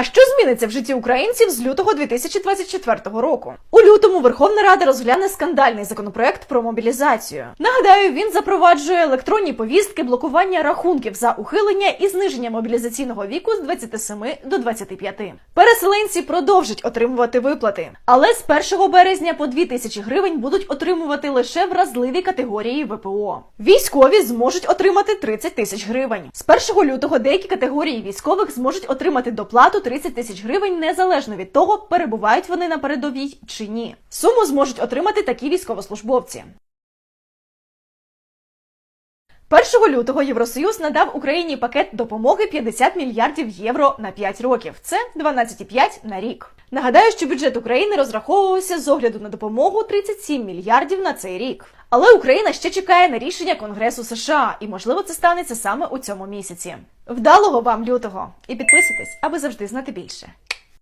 А що зміниться в житті українців з лютого 2024 року? У лютому Верховна Рада розгляне скандальний законопроект про мобілізацію. Нагадаю, він запроваджує електронні повістки, блокування рахунків за ухилення і зниження мобілізаційного віку з 27 до 25. Переселенці продовжать отримувати виплати, але з 1 березня по 2 тисячі гривень будуть отримувати лише вразливі категорії ВПО. Військові зможуть отримати 30 тисяч гривень. З 1 лютого деякі категорії військових зможуть отримати доплату 30 тисяч гривень незалежно від того, перебувають вони на передовій чи ні. Суму зможуть отримати такі військовослужбовці. 1 лютого Євросоюз надав Україні пакет допомоги 50 мільярдів євро на 5 років. Це 12,5 на рік. Нагадаю, що бюджет України розраховувався з огляду на допомогу 37 мільярдів на цей рік. Але Україна ще чекає на рішення Конгресу США, і можливо це станеться саме у цьому місяці. Вдалого вам лютого! І підписуйтесь, аби завжди знати більше.